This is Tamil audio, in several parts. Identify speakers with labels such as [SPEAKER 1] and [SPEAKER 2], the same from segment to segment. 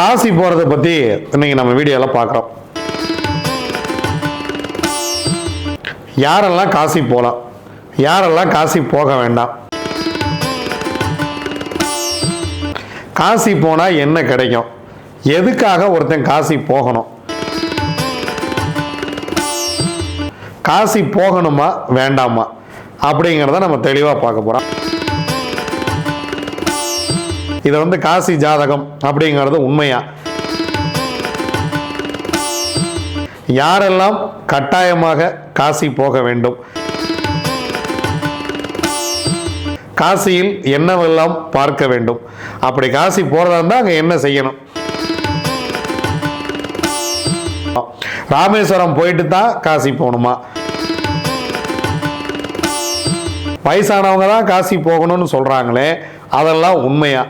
[SPEAKER 1] காசி போகிறத பற்றி இன்னைக்கு நம்ம வீடியோவில் பார்க்குறோம் யாரெல்லாம் காசி போகலாம் யாரெல்லாம் காசி போக வேண்டாம்? காசி போனால் என்ன கிடைக்கும்? எதுக்காக ஒருத்தன் காசி போகணும்? காசி போகணுமா வேண்டாமா? அப்படிங்கிறத நம்ம தெளிவாக பார்க்க போகிறோம் இதை வந்து காசி ஜாதகம் அப்படிங்கிறது உண்மையா? யாரெல்லாம் கட்டாயமாக காசி போக வேண்டும்? காசியில் என்னவெல்லாம் பார்க்க வேண்டும்? அப்படி காசி போறதா இருந்தால் அங்கே என்ன செய்யணும்? ராமேஸ்வரம் போயிட்டு தான் காசி போகணுமா? வயசானவங்க தான் காசி போகணும்னு சொல்றாங்களே அதெல்லாம் உண்மையா?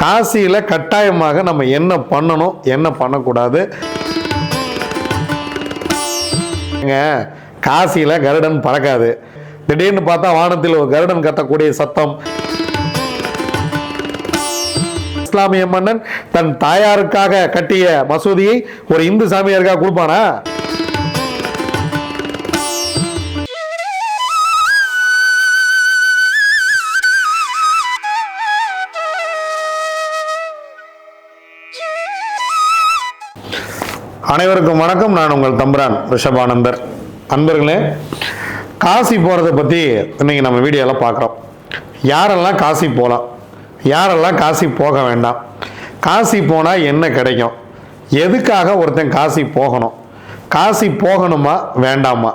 [SPEAKER 1] காசியில் கட்டாயமாக நம்ம என்ன பண்ணணும் என்ன பண்ணக்கூடாது? காசியில் கருடன் பறக்காது. திடீர்னு பார்த்தா வானத்தில் ஒரு கருடன் கத்தக்கூடிய சத்தம். இஸ்லாமிய மன்னன் தன் தாயாருக்காக கட்டிய மசூதியை ஒரு இந்து சாமியாருக்காக கொடுப்பானா? அனைவருக்கும் வணக்கம். நான் உங்கள் தம்பரான் ரிஷபானந்தர். அன்பர்களே காசி போகிறத பற்றி இன்றைக்கி நம்ம வீடியோவில் பார்க்குறோம். யாரெல்லாம் காசி போகலாம் யாரெல்லாம் காசி போக வேண்டாம்? காசி போனால் என்ன கிடைக்கும்? எதுக்காக ஒருத்தன் காசி போகணும்? காசி போகணுமா வேண்டாமா?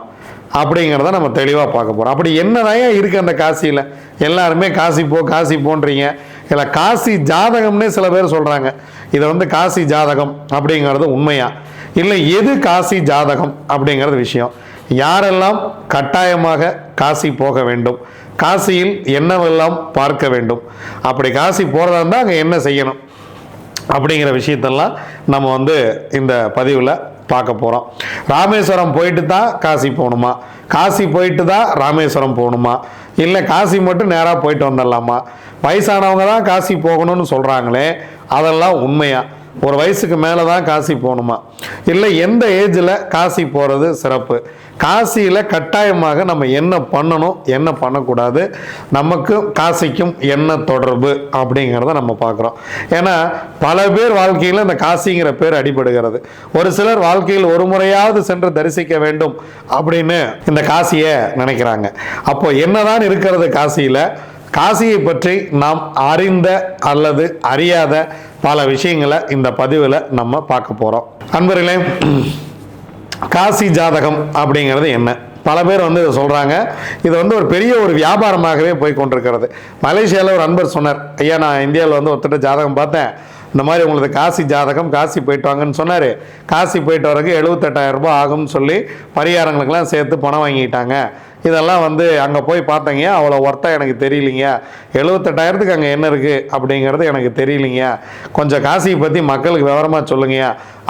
[SPEAKER 1] அப்படிங்கிறத நம்ம தெளிவாக பார்க்க போகிறோம் அப்படி என்னதான் இருக்குது அந்த காசியில்? எல்லாருமே காசி போ காசி போன்றீங்க. இல்லை காசி ஜாதகம்னே சில பேர் சொல்கிறாங்க இதை வந்து காசி ஜாதகம் அப்படிங்கிறது உண்மையாக இல்லை எது காசி ஜாதகம் அப்படிங்கிறது விஷயம். யாரெல்லாம் கட்டாயமாக காசி போக வேண்டும்? காசியில் என்னவெல்லாம் பார்க்க வேண்டும்? அப்படி காசி போகிறதா இருந்தால் அங்கே என்ன செய்யணும்? அப்படிங்கிற விஷயத்தெல்லாம் நம்ம வந்து இந்த பதிவில் பார்க்க போகிறோம் ராமேஸ்வரம் போயிட்டு தான் காசி போகணுமா? காசி போயிட்டு தான் ராமேஸ்வரம் போகணுமா? இல்லை காசி மட்டும் நேராக போயிட்டு வந்துடலாமா? வயசானவங்க தான் காசி போகணும்னு சொல்கிறாங்களே அதெல்லாம் உண்மையாக ஒரு வயசுக்கு மேலே தான் காசி போகணுமா? இல்லை எந்த ஏஜில் காசி போகிறது சிறப்பு? காசியில் கட்டாயமாக நம்ம என்ன பண்ணணும் என்ன பண்ணக்கூடாது நமக்கும் காசிக்கும் என்ன தொடர்பு அப்படிங்கிறத நம்ம பார்க்குறோம். ஏன்னா பல பேர் வாழ்க்கையில் இந்த காசிங்கிற பேர் அடிபடுகிறது. ஒரு சிலர் வாழ்க்கையில் ஒரு முறையாவது சென்று தரிசிக்க வேண்டும் அப்படின்னு இந்த காசியை நினைக்கிறாங்க. அப்போ என்னதான் இருக்கிறது காசியில்? காசியை பற்றி நாம் அறிந்த அல்லது அறியாத பல விஷயங்களை இந்த பதிவில் நம்ம பார்க்க போகிறோம் அன்பர்களே காசி ஜாதகம் அப்படிங்கிறது என்ன? பல பேர் வந்து இதை சொல்கிறாங்க இது வந்து ஒரு பெரிய ஒரு வியாபாரமாகவே போய் கொண்டிருக்கிறது. மலேசியாவில் ஒரு அன்பர் சொன்னார் ஐயா நான் இந்தியாவில் வந்து ஒருத்தட்ட ஜாதகம் பார்த்தேன். இந்த மாதிரி உங்களுக்கு காசி ஜாதகம் காசி போயிட்டு வாங்கன்னு சொன்னார். காசி போயிட்டு வரக்கு எழுபத்தெட்டாயிரம் ரூபாய் ஆகும்னு சொல்லி பரிகாரங்களுக்கெல்லாம் சேர்த்து பணம் வாங்கிட்டாங்க. இதெல்லாம் வந்து அங்கே போய் பார்த்தங்க. அவ்வளோ ஒர்த்தாக எனக்கு தெரியலிங்க. எழுபத்தெட்டாயிரத்துக்கு அங்கே என்ன இருக்குது அப்படிங்கிறது எனக்கு தெரியலிங்க. கொஞ்சம் காசியை பற்றி மக்களுக்கு விவரமாக சொல்லுங்க.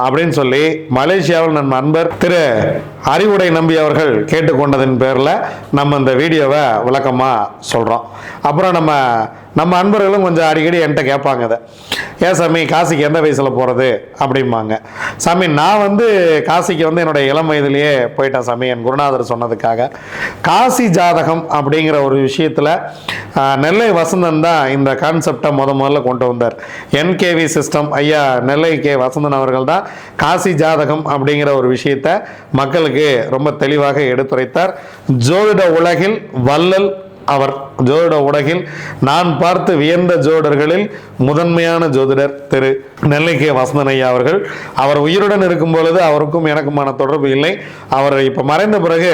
[SPEAKER 1] அப்படின்னு சொல்லி மலேசியாவில் நம் நண்பர் திரு அறிவுடை நம்பி அவர்கள் கேட்டுக்கொண்டதின் பேரில் நம்ம இந்த வீடியோவை விளக்கமாக சொல்கிறோம் அப்புறம் நம்ம நம்ம அன்பர்களும் கொஞ்சம் அடிக்கடி என்கிட்ட கேட்பாங்க இதை. ஏன் சாமி காசிக்கு எந்த வயசில் போகிறது அப்படிம்பாங்க. சாமி நான் வந்து காசிக்கு வந்து என்னுடைய இளம் வயதிலேயே போயிட்டேன் சாமி என் குருநாதர் சொன்னதுக்காக. காசி ஜாதகம் அப்படிங்கிற ஒரு விஷயத்தில் நெல்லை வசந்தன் தான் இந்த கான்செப்டை முத முதல்ல கொண்டு வந்தார். என்கேவி சிஸ்டம் ஐயா நெல்லை கே. வசந்தன் அவர்கள் தான் காசி ஜாதகம் அப்படிங்கிற ஒரு விஷயத்தை மக்களுக்கு ரொம்ப தெளிவாக எடுத்துரைத்தார். ஜோதிட உலகில் வள்ளல் அவர் ஜோதிட உலகில் நான் பார்த்து வியந்த ஜோடர்களில் முதன்மையான ஜோதிடர் திரு நெல்லை வசந்தன் ஐயா அவர்கள். அவர் உயிருடன் இருக்கும் பொழுது அவருக்கும் எனக்குமான தொடர்பு இல்லை. அவர் இப்போ மறைந்த பிறகு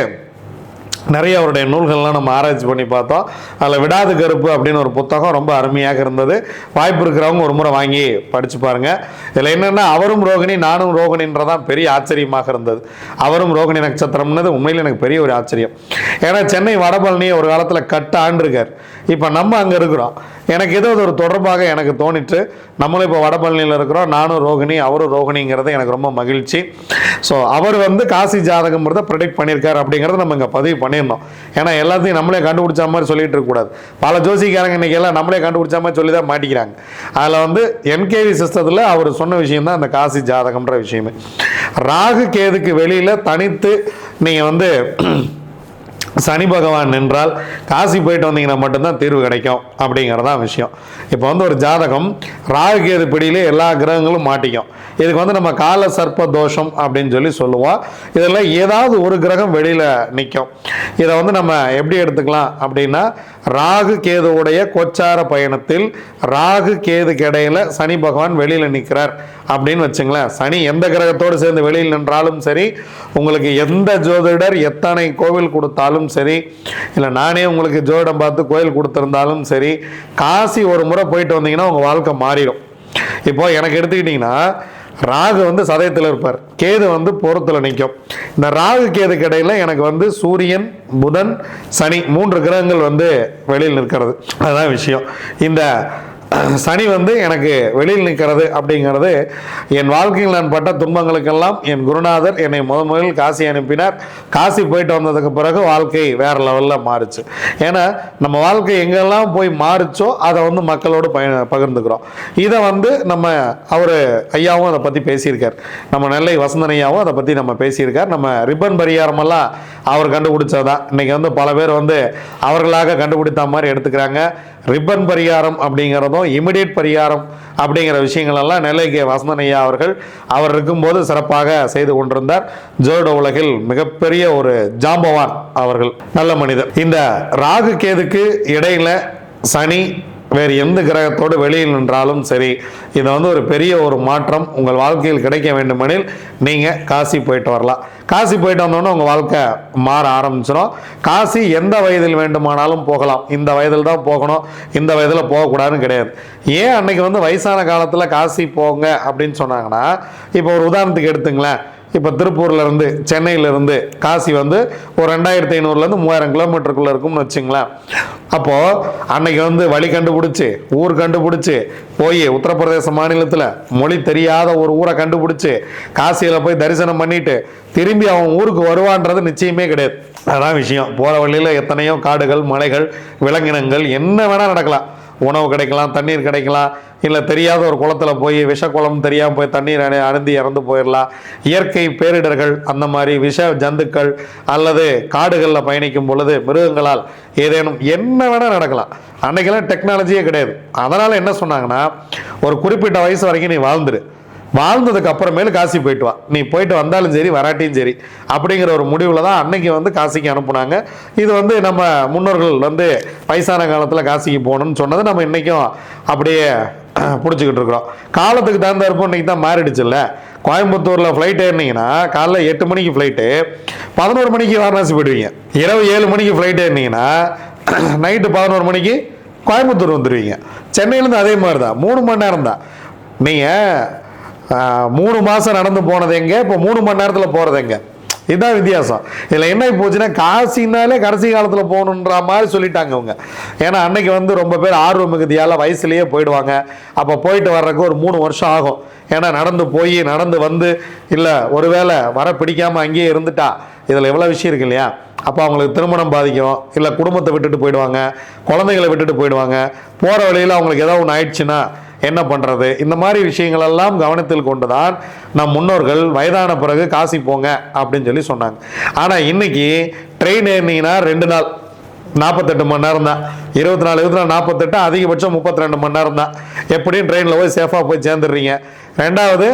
[SPEAKER 1] நிறைய அவருடைய நூல்கள்லாம் நம்ம ஆராய்ச்சி பண்ணி பார்த்தோம். அதில் விடாது கருப்பு அப்படின்னு ஒரு புத்தகம் ரொம்ப அருமையாக இருந்தது. வாய்ப்பு இருக்கிறவங்க ஒரு முறை வாங்கி படித்து பாருங்கள் இதில் என்னென்னா அவரும் ரோகிணி நானும் ரோகிணின்றதான் பெரிய ஆச்சரியமாக இருந்தது. அவரும் ரோகிணி நட்சத்திரம்னது உண்மையில் எனக்கு பெரிய ஒரு ஆச்சரியம். ஏன்னா சென்னை வடபழனியை ஒரு காலத்தில் கட்டாண்டிருக்கார் இப்போ நம்ம அங்கே இருக்கிறோம். எனக்கு ஏதோ ஒரு தொடர்பாக எனக்கு தோணிட்டு நம்மளும் இப்போ வடபழனியில் இருக்கிறோம். நானும் ரோகிணி அவரும் ரோகிணிங்கிறது எனக்கு ரொம்ப மகிழ்ச்சி. ஸோ அவர் வந்து காசி ஜாதகம்ங்கிறத ப்ரெடிக்ட் பண்ணியிருக்காரு அப்படிங்கிறத நம்ம இங்கே பதிவு பண்ணியிருந்தோம். ஏன்னா எல்லாத்தையும் நம்மளே கண்டுபிடிச்ச மாதிரி சொல்லிட்டு இருக்கக்கூடாது பல ஜோசிக்காரங்க இன்றைக்கி எல்லாம் நம்மளே கண்டுபிடிச்ச மாதிரி சொல்லி தான் மாட்டிக்கிறாங்க. அதில் வந்து என்கேவி சிஸ்டத்தில் அவர் சொன்ன விஷயம் தான் அந்த காசி ஜாதகம்ன்ற விஷயமே. ராகு கேதுக்கு வெளியில் தனித்து நீங்கள் வந்து சனி பகவான் நின்றால் காசி போயிட்டு வந்தீங்கன்னா மட்டும்தான் தீர்வு கிடைக்கும் அப்படிங்கிறதான் விஷயம். இப்போ வந்து ஒரு ஜாதகம் ராகு கேது பிடியிலே எல்லா கிரகங்களும் மாட்டிக்கும். இதுக்கு வந்து நம்ம கால சர்ப்ப தோஷம் அப்படின்னு சொல்லி சொல்லுவோம். இதில் ஏதாவது ஒரு கிரகம் வெளியில் நிற்கும் இதை வந்து நம்ம எப்படி எடுத்துக்கலாம் அப்படின்னா ராகு கேதுவுடைய கொச்சார பயணத்தில் ராகு கேதுக்கு இடையில சனி பகவான் வெளியில் நிற்கிறார் அப்படின்னு வச்சுங்களேன். சனி எந்த கிரகத்தோடு சேர்ந்து வெளியில் நின்றாலும் சரி உங்களுக்கு எந்த ஜோதிடர் எத்தனை கோவில் கொடுத்தாலும் சரி இல்லை நானே உங்களுக்கு ஜோடம் பார்த்து கோயில் கொடுத்துருந்தாலும் சரி காசி ஒரு முறை போயிட்டு வந்தீங்கன்னா உங்கள் வாழ்க்கை மாறிடும். இப்போ எனக்கு எடுத்துக்கிட்டிங்கன்னா ராகு வந்து சதயத்தில் இருப்பார். கேது வந்து பொறுத்தில் நிற்கும் இந்த ராகு கேதுக்கு கடையில் எனக்கு வந்து சூரியன் புதன் சனி மூன்று கிரகங்கள் வந்து வெளியில் நிற்கிறது. அதுதான் விஷயம். இந்த சனி வந்து எனக்கு வெளியில் நிற்கிறது அப்படிங்கிறது என் வாழ்க்கையில் நான் பட்ட துன்பங்களுக்கெல்லாம் என் குருநாதர் என்னை முத முதலில் காசி அனுப்பினார். காசி போயிட்டு வந்ததுக்கு பிறகு வாழ்க்கை வேற லெவலில் மாறுச்சு. ஏன்னா நம்ம வாழ்க்கை எங்கெல்லாம் போய் மாறுச்சோ அதை வந்து மக்களோடு பய பகிர்ந்துக்கிறோம். இதை வந்து நம்ம அவர் ஐயாவும் அதை பற்றி பேசியிருக்கார். நம்ம நெல்லை வசந்தன் ஐயாவும் அதை பற்றி நம்ம பேசியிருக்கார். நம்ம ரிப்பன் பரிகாரமெல்லாம் அவர் கண்டுபிடிச்சதான் இன்னைக்கு வந்து பல பேர் வந்து அவர்களாக கண்டுபிடித்த மாதிரி எடுத்துக்கிறாங்க. ரிப்பன் பரிகாரம் அப்படிங்கிறதும் இமிடியட் பரிகாரம் அப்படிங்கிற விஷயங்களெல்லாம் நெல்லை கே. வசந்தனையா அவர்கள் அவர் இருக்கும்போது சிறப்பாக செய்து கொண்டிருந்தார். ஜோட உலகில் மிகப்பெரிய ஒரு ஜாம்பவான் அவர்கள் நல்ல மனிதர். இந்த ராகு கேதுக்கு இடையில சனி வேறு எந்த கிரகத்தோடு வெளியில் நின்றாலும் சரி இதை வந்து ஒரு பெரிய ஒரு மாற்றம் உங்கள் வாழ்க்கையில் கிடைக்க வேண்டுமெனில் நீங்கள் காசி போயிட்டு வரலாம். காசி போயிட்டு வந்தோன்னே உங்கள் வாழ்க்கை மாற ஆரம்பிச்சிடும் காசி எந்த வயதில் வேண்டுமானாலும் போகலாம். இந்த வயதில் தான் போகணும். இந்த வயதில் போகக்கூடாதுன்னு கிடையாது. ஏன் அன்னைக்கு வந்து வயசான காலத்தில் காசி போங்க அப்படின்னு சொன்னாங்கன்னா இப்போ ஒரு உதாரணத்துக்கு எடுத்துங்களேன். இப்போ திருப்பூர்லேருந்து சென்னையிலேருந்து காசி வந்து ஒரு ரெண்டாயிரத்தி ஐநூறுலேருந்து மூவாயிரம் கிலோமீட்டருக்குள்ளே இருக்கும்னு வச்சுங்களேன். அப்போது அன்னைக்கு வந்து வழி கண்டுபிடிச்சி ஊர் கண்டுபிடிச்சி போய் உத்தரப்பிரதேச மாநிலத்தில் மொழி தெரியாத ஒரு ஊரை கண்டுபிடிச்சி காசியில் போய் தரிசனம் பண்ணிட்டு திரும்பி அவன் ஊருக்கு வருவான்றது நிச்சயமே கிடையாது. அதான் விஷயம். போகிற வழியில் எத்தனையோ காடுகள் மலைகள் விலங்கினங்கள் என்ன வேணால் நடக்கலாம். உணவு கிடைக்கலாம் தண்ணீர் கிடைக்கலாம் இல்லை தெரியாத ஒரு குளத்துல போய் விஷ குளம் தெரியாமல் போய் தண்ணீர் அணி அருந்தி இறந்து போயிடலாம் இயற்கை பேரிடர்கள் அந்த மாதிரி விஷ ஜந்துக்கள் அல்லது காடுகளில் பயணிக்கும் பொழுது மிருகங்களால் ஏதேனும் என்ன வேணால் நடக்கலாம். அன்றைக்கெல்லாம் டெக்னாலஜியே கிடையாது. அதனால் என்ன சொன்னாங்கன்னா ஒரு குறிப்பிட்ட வயசு வரைக்கும் நீ வாழ்ந்துரு. வாழ்ந்ததுக்கு அப்புறமேலு காசி போயிட்டு வா. நீ போயிட்டு வந்தாலும் சரி வராட்டியும் சரி. அப்படிங்கிற ஒரு முடிவில் தான் அன்னைக்கு வந்து காசிக்கு அனுப்புனாங்க. இது வந்து நம்ம முன்னோர்கள் வந்து வயசான காலத்தில் காசிக்கு போகணும்னு சொன்னது நம்ம இன்றைக்கும் அப்படியே பிடிச்சிக்கிட்டு இருக்கிறோம். காலத்துக்கு தகுந்த இருப்போம் தான் மாறிடுச்சுல்ல. கோயம்புத்தூரில் ஃப்ளைட் ஏறினீங்கன்னா காலைல எட்டு மணிக்கு ஃப்ளைட்டு பதினோரு மணிக்கு வாரணாசி போயிடுவீங்க. இரவு ஏழு மணிக்கு ஃப்ளைட் ஏறினீங்கன்னா நைட்டு பதினோரு மணிக்கு கோயம்புத்தூர் வந்துடுவீங்க சென்னையிலேருந்து அதே மாதிரி தான் மூணு மணி நேரம் தான் நீங்கள் மூணு மாதம் நடந்து போனது எங்க? இப்போ மூணு மணி நேரத்தில் போகிறது எங்க? இதுதான் வித்தியாசம். இதில் என்ன போச்சுன்னா காசினாலே கடைசி காலத்தில் போகணுன்ற மாதிரி சொல்லிட்டாங்க அவங்க ஏன்னா அன்னைக்கு வந்து ரொம்ப பேர் ஆர்வ மிகுதியால் வயசுலேயே போயிடுவாங்க. அப்போ போயிட்டு வர்றதுக்கு ஒரு மூணு வருஷம் ஆகும். ஏன்னா நடந்து போய் நடந்து வந்து இல்லை ஒருவேளை வர பிடிக்காமல் அங்கேயே இருந்துட்டா இதில் எவ்வளோ விஷயம் இருக்கு இல்லையா? அப்போ அவங்களுக்கு திருமணம் பாதிக்கும். இல்லை குடும்பத்தை விட்டுட்டு போயிடுவாங்க. குழந்தைகளை விட்டுட்டு போயிடுவாங்க. போகிற வழியில் அவங்களுக்கு ஏதாவது ஒன்று ஆயிடுச்சுன்னா என்ன பண்ணுறது இந்த மாதிரி விஷயங்கள் எல்லாம் கவனத்தில் கொண்டு தான் நம் முன்னோர்கள் வயதான பிறகு காசி போங்க அப்படின்னு சொல்லி சொன்னாங்க. ஆனால் இன்னைக்கு ட்ரெயின் ஏறினீங்கன்னா ரெண்டு நாள் நாற்பத்தெட்டு மணி நேரம் தான். இருபத்தி நாலு இருபத்தி நாலு நாற்பத்தெட்டு அதிகபட்சம் முப்பத்தி ரெண்டு மணி நேரம் தான். எப்படியும் ட்ரெயினில் போய் சேஃபாக போய் சேர்ந்துடுறீங்க. ரெண்டாவது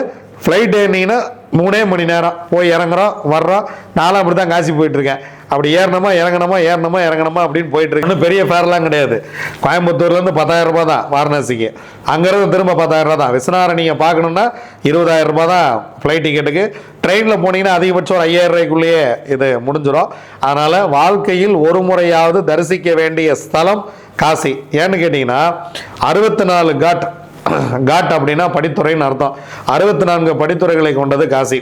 [SPEAKER 1] ஃப்ளைட் ஏறினீங்கன்னா மூணே மணி நேரம் போய் இறங்குறோம் வர்றோம். நானும் அப்படி தான் காசி போயிட்டுருக்கேன் அப்படி ஏறணுமா இறங்கணுமா ஏறணுமா இறங்கணுமா அப்படின்னு போயிட்டு இருக்கு. இன்னும் பெரிய ஃபேர்லாம் கிடையாது. கோயம்புத்தூர்லேருந்து பத்தாயிரம் ரூபாய் தான் வாரணாசிக்கு. அங்கேருந்து திரும்ப பத்தாயிரம் ரூபாய் தான். விஸ்வநாதர் நீங்கள் பார்க்கணுன்னா இருபதாயிரம் ரூபாய் தான் ஃப்ளைட் டிக்கெட்டுக்கு ட்ரெயினில் போனீங்கன்னா அதிகபட்சம் ஒரு ஐயாயிரம் ரூபாய்க்குள்ளேயே இது முடிஞ்சிடும். அதனால் வாழ்க்கையில் ஒரு முறையாவது தரிசிக்க வேண்டிய ஸ்தலம் காசி. ஏன்னு கேட்டிங்கன்னா அறுபத்தி நாலு காட் காட் அப்படின்னா படித்துறைன்னு அர்த்தம். அறுபத்தி நான்கு படித்துறைகளை கொண்டது காசி.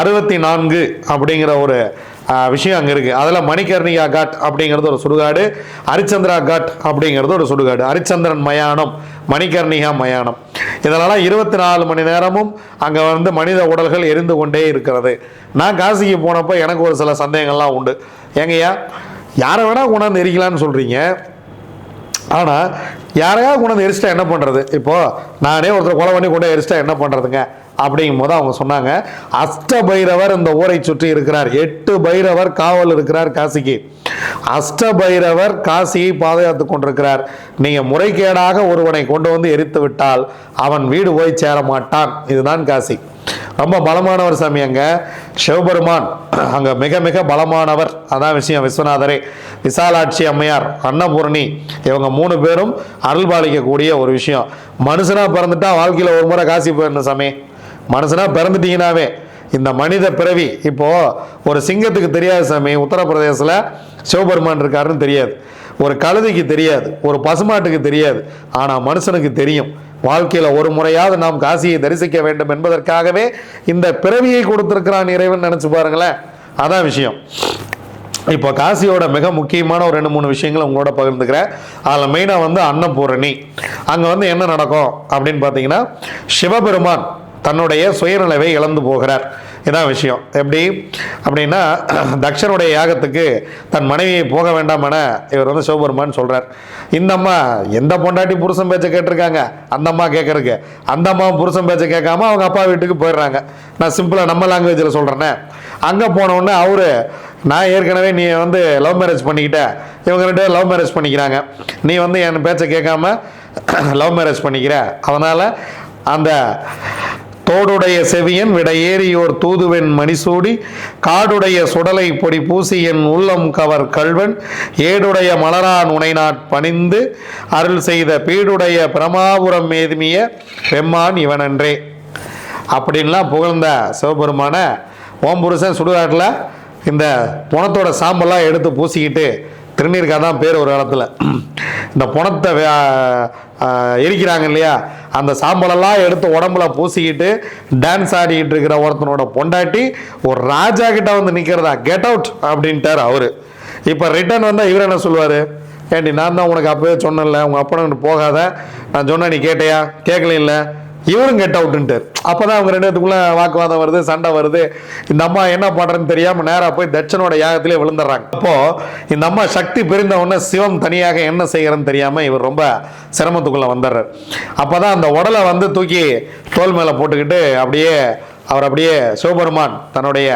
[SPEAKER 1] அறுபத்தி நான்கு அப்படிங்கிற ஒரு விஷயம் அங்கே இருக்குது அதில் மணிகர்ணிகா காட் அப்படிங்கிறது ஒரு சுடுகாடு ஹரிச்சந்திரா காட் அப்படிங்கிறது ஒரு சுடுகாடு. ஹரிச்சந்திரன் மயானம் மணிகர்ணிகா மயானம். இதனால் இருபத்தி நாலு மணி நேரமும் அங்கே வந்து மனித உடல்கள் எரிந்து கொண்டே இருக்கிறது. நான் காசிக்கு போனப்போ எனக்கு ஒரு சில சந்தேகங்கள்லாம் உண்டு. ஏங்கய்யா யாரை வேணால் கொண்டாந்து எரிக்கலான்னு சொல்கிறீங்க ஆனால் யாரையா கொண்டு வந்து எரிச்சிட்டா என்ன பண்ணுறது இப்போது நானே ஒருத்தர் கொலை பண்ணி கொண்டு எரிச்சிட்டா என்ன பண்ணுறதுங்க அப்படிங்கும் போது அவங்க சொன்னாங்க அஷ்ட பைரவர் இந்த ஊரை சுற்றி இருக்கிறார். எட்டு பைரவர் காவல் இருக்கிறார் காசிக்கு. அஷ்ட பைரவர் காசியை பாதுகாத்து கொண்டிருக்கிறார். நீங்கள் முறைகேடாக ஒருவனை கொண்டு வந்து எரித்து விட்டால் அவன் வீடு போய் சேர மாட்டான். இதுதான் காசி. ரொம்ப பலமானவர் சாமி அங்க. சிவபெருமான் அங்க மிக மிக பலமானவர். அதான் விஷயம் விஸ்வநாதரே. விசாலாட்சி அம்மையார் அன்னபூரணி இவங்க மூணு பேரும் அருள் பாலிக்கக்கூடிய ஒரு விஷயம். மனுஷனா பிறந்துட்டா வாழ்க்கையில ஒரு முறை காசி போயிடணும் சாமி. மனுஷனாக பிறந்துட்டீங்கனாவே இந்த மனித பிறவி இப்போ ஒரு சிங்கத்துக்கு தெரியாது சாமி உத்தரப்பிரதேசத்தில் சிவபெருமான் இருக்காருன்னு தெரியாது. ஒரு கழுதைக்கு தெரியாது ஒரு பசுமாட்டுக்கு தெரியாது ஆனால் மனுஷனுக்கு தெரியும். வாழ்க்கையில் ஒரு முறையாவது நாம் காசியை தரிசிக்க வேண்டும் என்பதற்காகவே இந்த பிறவியை கொடுத்துருக்கிறான் இறைவன் நினச்சி பாருங்களேன். அதான் விஷயம். இப்போ காசியோட மிக முக்கியமான ஒரு ரெண்டு மூணு விஷயங்களை உங்களோட பகிர்ந்துக்கிறேன். அதில் மெயினாக வந்து அன்னபூரணி. அங்கே வந்து என்ன நடக்கும் அப்படின்னு பார்த்தீங்கன்னா சிவபெருமான் தன்னுடைய சுயநிலைவை இழந்து போகிறார். இதான் விஷயம். எப்படி? அப்படின்னா தக்ஷனுடைய யாகத்துக்கு தன் மனைவியை போக வேண்டாம் என இவர் வந்து சிவபெருமான் சொல்கிறார் இந்த அம்மா எந்த பொண்டாட்டி புருஷன் பேச்சை கேட்டிருக்காங்க? அந்த அம்மா கேட்கறக்கு அந்த அம்மா புருஷன் பேச்சை கேட்காம அவங்க அப்பா வீட்டுக்கு போயிடுறாங்க. நான் சிம்பிளாக நம்ம லாங்குவேஜில் சொல்கிறேனே அங்கே போனவுடனே அவர் நான் ஏற்கனவே நீ வந்து லவ் மேரேஜ் பண்ணிக்கிட்ட. இவங்க ரெண்டு லவ் மேரேஜ் பண்ணிக்கிறாங்க. நீ வந்து என் பேச்சை கேட்காம லவ் மேரேஜ் பண்ணிக்கிற. அதனால் அந்த தோடுடைய செவியன் விடையேறியோர் தூதுவென் மணிசூடி காடுடைய சுடலை பொடி பூசி என் உள்ளம் கவர் கள்வன் ஏடுடைய மலரான் உனைநாட் பணிந்து அருள் செய்த பீடுடைய பிரமாபுரம் மேதுமிய பெம்மான் இவனன்றே. அப்படின்லாம் புகழ்ந்த சிவபெருமான ஓம் புருஷன் சுடுகாட்டில் இந்த புணத்தோட சாம்பல்லாம் எடுத்து பூசிக்கிட்டு திருநீர்கா தான் பேர் ஒரு காலத்தில். இந்த புணத்தை எரிக்கிறாங்க இல்லையா? அந்த சாம்பலெல்லாம் எடுத்து உடம்புல பூசிக்கிட்டு டான்ஸ் ஆடிக்கிட்டு இருக்கிற ஒருத்தனோட பொண்டாட்டி ஒரு ராஜா கிட்ட வந்து நிற்கிறதா கெட் அவுட் அப்படின்ட்டார் அவர். இப்போ ரிட்டர்ன் வந்தால் இவர் என்ன சொல்லுவார்? ஏண்டி நான் தான் உனக்கு அப்பவே சொன்னேன்ல உங்கள் அப்பனை போகாத. நான் சொன்ன நீ கேட்டையா? கேட்கல இல்லை இவரும் கெட் அவுட்டுன்ட்டார் அப்போ தான் அவங்க ரெண்டு பேத்துக்குள்ள வாக்குவாதம் வருது சண்டை வருது. இந்த அம்மா என்ன பண்ணுறதுன்னு தெரியாமல் நேராக போய் தட்சனோட யாகத்திலே விழுந்துடுறாங்க. அப்போது இந்த அம்மா சக்தி பிரிந்த உடனே சிவம் தனியாக என்ன செய்கிறன்னு தெரியாமல் இவர் ரொம்ப சிரமத்துக்குள்ளே வந்துடுறார். அப்போ தான் அந்த உடலை வந்து தூக்கி தோல் மேலே போட்டுக்கிட்டு அப்படியே அவர் அப்படியே சிவபெருமான் தன்னுடைய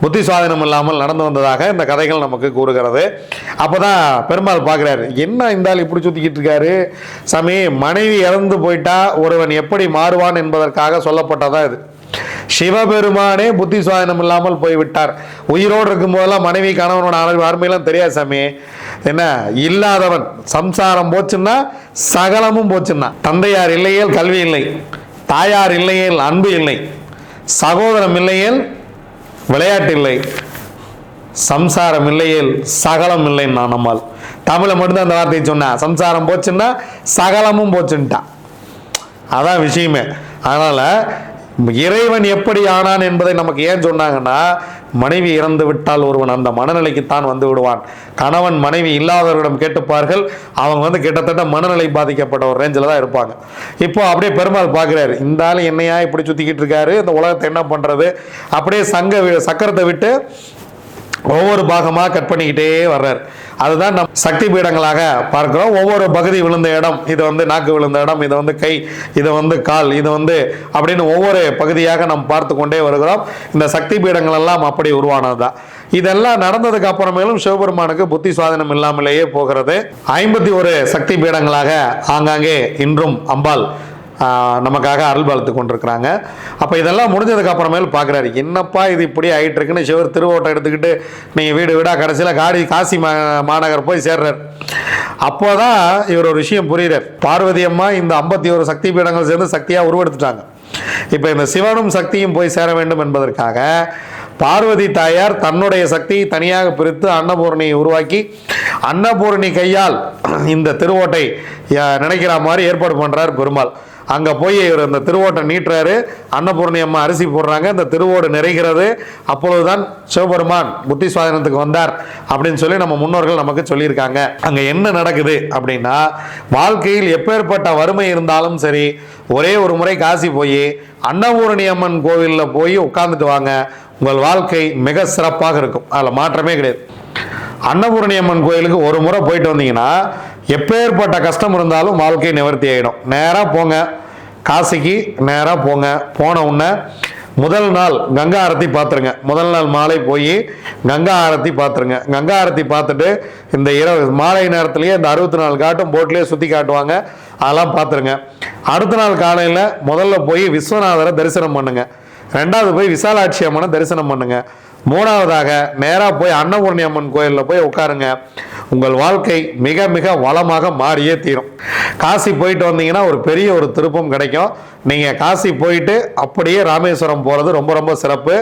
[SPEAKER 1] புத்தி சாதனம் இல்லாமல் நடந்து வந்ததாக இந்த கதைகள் நமக்கு கூறுகிறது. அப்பதான் பெருமாள் பார்க்குறாரு என்ன இந்த ஆள் இப்படி சுற்றிக்கிட்டு இருக்காரு? சாமி மனைவி இறந்து போயிட்டா ஒருவன் எப்படி மாறுவான் என்பதற்காக சொல்லப்பட்டதா இது. சிவபெருமானே புத்தி சுவாதனம் இல்லாமல் போய்விட்டார். உயிரோடு இருக்கும்போதெல்லாம் மனைவி கணவனோட அருமை அருமையெல்லாம் தெரியாது சாமி. என்ன? இல்லாதவன். சம்சாரம் போச்சுன்னா சகலமும் போச்சுன்னா. தந்தையார் இல்லையே கல்வி இல்லை. தாயார் இல்லையேல் அன்பு இல்லை. சகோதரம் இல்லையேல் விளையாட்டு இல்லை. சம்சாரம் இல்லையேல் சகலம் இல்லைன்னு நான் நம்மால் தமிழை மட்டும்தான் அந்த வார்த்தையை சொன்னேன். சம்சாரம் போச்சுன்னா சகலமும் போச்சுன்ட்டான் அதான் விஷயமே. அதனால் இறைவன் எப்படி ஆனான் என்பதை நமக்கு ஏன் சொன்னாங்கன்னா மனைவி இறந்து விட்டால் ஒருவன் அந்த மனநிலைக்குத்தான் வந்து விடுவான். கணவன் மனைவி இல்லாதவர்களிடம் கேட்டுப்பார்கள் அவங்க வந்து கிட்டத்தட்ட மனநிலை பாதிக்கப்பட்ட ஒரு ரேஞ்சில் தான் இருப்பாங்க. இப்போ அப்படியே பெருமாள் பார்க்குறாரு இந்த ஆள் என்னையா இப்படி சுற்றிக்கிட்டு இருக்காரு? இந்த உலகத்தை என்ன பண்ணுறது அப்படியே சங்க சக்கரத்தை விட்டு ஒவ்வொரு பாகமாக கட் பண்ணிக்கிட்டே வர்றார். அதுதான் நம் சக்தி பீடங்களாக பார்க்கிறோம். ஒவ்வொரு பகுதி விழுந்த இடம் இது வந்து நாக்கு விழுந்த இடம் இது வந்து கை இது வந்து கால் இது வந்து அப்படின்னு ஒவ்வொரு பகுதியாக நாம் பார்த்து கொண்டே வருகிறோம். இந்த சக்தி பீடங்கள் எல்லாம் அப்படி உருவானது? தான் இதெல்லாம் நடந்ததுக்கு அப்புறமேலும் சிவபெருமானுக்கு புத்தி சுவாதீனம் இல்லாமலேயே போகிறது. ஐம்பத்தி ஒரு சக்தி பீடங்களாக ஆங்காங்கே இன்றும் அம்பாள் நமக்காக அருள் பாலித்து கொண்டிருக்கிறாங்க. அப்போ இதெல்லாம் முடிஞ்சதுக்கு அப்புறமேல் பார்க்குறாரு என்னப்பா இது இப்படி ஆகிட்டு இருக்குன்னு சிவர் திருவோட்டம் எடுத்துக்கிட்டு நீங்கள் வீடு வீடாக கடைசியில் காடி காசி மா மாநகர் போய் சேர்றார். அப்போ தான் இவர் ஒரு விஷயம் புரியுறார். பார்வதி அம்மா இந்த ஐம்பத்தி ஒரு சக்தி பீடங்கள் சேர்ந்து சக்தியாக உருவெடுத்துட்டாங்க. இப்போ இந்த சிவனும் சக்தியும் போய் சேர வேண்டும் என்பதற்காக பார்வதி தாயார் தன்னுடைய சக்தியை தனியாக பிரித்து அன்னபூரணியை உருவாக்கி அன்னபூரணி கையால் இந்த திருவோட்டை யா- நினைக்கிற மாதிரி ஏற்பாடு பண்ணுறார் பெருமாள். அங்கே போய் இவர் இந்த திருவோட்டை நீட்டுறாரு. அன்னபூர்ணி அம்மா அரிசி போடுறாங்க. இந்த திருவோடு நிறைகிறது. அப்பொழுதுதான் சிவபெருமான் புத்தி சுவாதனத்துக்கு வந்தார் அப்படின்னு சொல்லி நம்ம முன்னோர்கள் நமக்கு சொல்லியிருக்காங்க. அங்கே என்ன நடக்குது அப்படின்னா வாழ்க்கையில் எப்பேற்பட்ட வறுமை இருந்தாலும் சரி ஒரே ஒரு முறை காசி போய் அன்னபூரணி அம்மன் கோவிலில் போய் உட்காந்துட்டு வாங்க. உங்கள் வாழ்க்கை மிக சிறப்பாக இருக்கும். அதில் மாற்றமே கிடையாது. அன்னபூரணி அம்மன் கோயிலுக்கு ஒரு முறை போயிட்டு வந்தீங்கன்னா எப்பேற்பட்ட கஷ்டம் இருந்தாலும் வாழ்க்கை நிவர்த்தி ஆகிடும் நேராக போங்க. காசிக்கு நேராக போங்க. போன உடனே முதல் நாள் கங்கா ஆரத்தி பார்த்துருங்க முதல் நாள் மாலை போய் கங்கா ஆரத்தி பார்த்துருங்க கங்கா ஆரத்தி பார்த்துட்டு இந்த இரவு மாலை நேரத்துலேயே இந்த அறுபத்தி நாலு காட்டும் போட்லேயே சுற்றி காட்டுவாங்க. அதெல்லாம் பார்த்துருங்க அடுத்த நாள் காலையில் முதல்ல போய் விஸ்வநாதரை தரிசனம் பண்ணுங்க. ரெண்டாவது போய் விசாலாட்சி அம்மனை தரிசனம் பண்ணுங்க. மூணாவதாக நேராக போய் அன்னபூர்ணி அம்மன் கோயிலில் போய் உட்காருங்க. உங்கள் வாழ்க்கை மிக மிக வளமாக மாறியே தீரும். காசி போயிட்டு வந்தீங்கன்னா ஒரு பெரிய ஒரு திருப்பம் கிடைக்கும். நீங்கள் காசி போயிட்டு அப்படியே ராமேஸ்வரம் போகிறது ரொம்ப ரொம்ப சிறப்பு.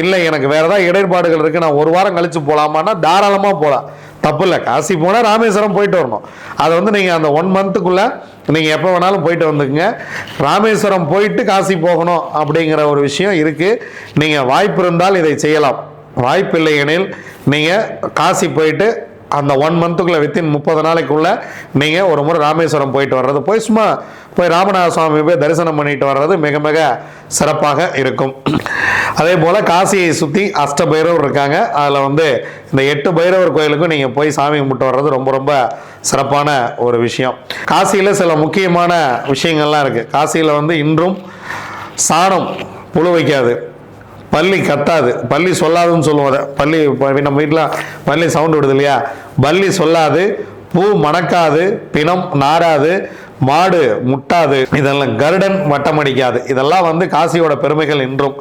[SPEAKER 1] இல்லை எனக்கு வேறு ஏதாவது இடர்பாடுகள் இருக்குது நான் ஒரு வாரம் கழித்து போகலாமான்னா தாராளமாக போகலாம் தப்பு இல்லை காசி போனால் ராமேஸ்வரம் போயிட்டு வரணும். அதை வந்து நீங்கள் அந்த ஒன் மந்த்துக்குள்ளே நீங்கள் எப்போ வேணாலும் போயிட்டு வந்துக்குங்க. ராமேஸ்வரம் போயிட்டு காசி போகணும் அப்படிங்கிற ஒரு விஷயம் இருக்குது நீங்கள் வாய்ப்பு இருந்தால் இதை செய்யலாம். வாய்ப்பு இல்லை எனில் நீங்கள் காசி போயிட்டு அந்த ஒன் மந்த்துக்குள்ளே வித்தின் முப்பது நாளைக்குள்ளே நீங்கள் ஒரு முறை ராமேஸ்வரம் போயிட்டு வர்றது. போய் சும்மா போய் ராமநாத சுவாமி போய் தரிசனம் பண்ணிட்டு வர்றது மிக மிக சிறப்பாக இருக்கும். அதே போல் காசியை சுற்றி அஷ்ட பைரவர் இருக்காங்க. அதில் வந்து இந்த எட்டு பைரவர் கோயிலுக்கும் நீங்கள் போய் சாமி கும்பிட்டு வர்றது ரொம்ப ரொம்ப சிறப்பான ஒரு விஷயம். காசியில் சில முக்கியமான விஷயங்கள்லாம் இருக்குது காசியில் வந்து இன்றும் சாணம் புழு வைக்காது. பள்ளி கத்தாது. பள்ளி சொல்லாதுன்னு சொல்லுவோம் அதை. பள்ளி நம்ம வீட்டில் பள்ளி சவுண்ட் விடுது இல்லையா? பள்ளி சொல்லாது பூ மணக்காது பிணம் நாராது மாடு முட்டாது இதெல்லாம் கருடன் வட்டமடிக்காது இதெல்லாம் வந்து காசியோட பெருமைகள் இன்றும்.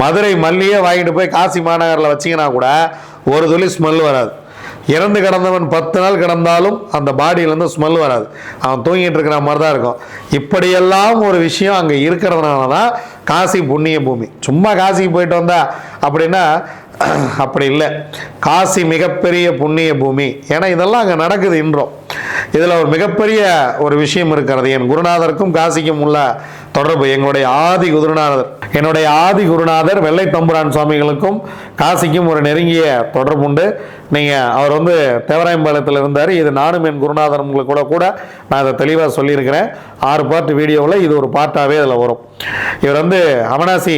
[SPEAKER 1] மதுரை மல்லியே வாங்கிட்டு போய் காசி மாநகரில் வச்சீங்கன்னா கூட ஒரு துளி ஸ்மெல் வராது. இறந்து கிடந்தவன் பத்து நாள் கிடந்தாலும் அந்த பாடியிலேருந்து ஸ்மெல் வராது. அவன் தூங்கிட்டு இருக்கிற மாதிரி தான் இருக்கும். இப்படியெல்லாம் ஒரு விஷயம் அங்கே இருக்கிறதுனால தான் காசி புண்ணிய பூமி. சும்மா காசிக்கு போயிட்டு வந்தா அப்படின்னா அப்படி இல்லை. காசி மிகப்பெரிய புண்ணிய பூமி. ஏன்னா இதெல்லாம் அங்கே நடக்குது இன்றும். இதில் ஒரு மிகப்பெரிய ஒரு விஷயம் இருக்கிறது. என் குருநாதருக்கும் காசிக்கும் உள்ள தொடர்பு. எங்களுடைய ஆதி குருநாதர் என்னுடைய ஆதி குருநாதர் வெள்ளை தம்புரான் சுவாமிகளுக்கும் காசிக்கும் ஒரு நெருங்கிய தொடர்பு உண்டு நீங்கள் அவர் வந்து தேவராயம்பாளையத்தில் இருந்தார். இது நானும் என் குருநாதர் உங்களுக்கு கூட கூட நான் அதை தெளிவாக சொல்லியிருக்கிறேன். ஆறு பார்ட் வீடியோவில் இது ஒரு பார்ட்டாகவே அதில் வரும். இவர் வந்து அவனாசி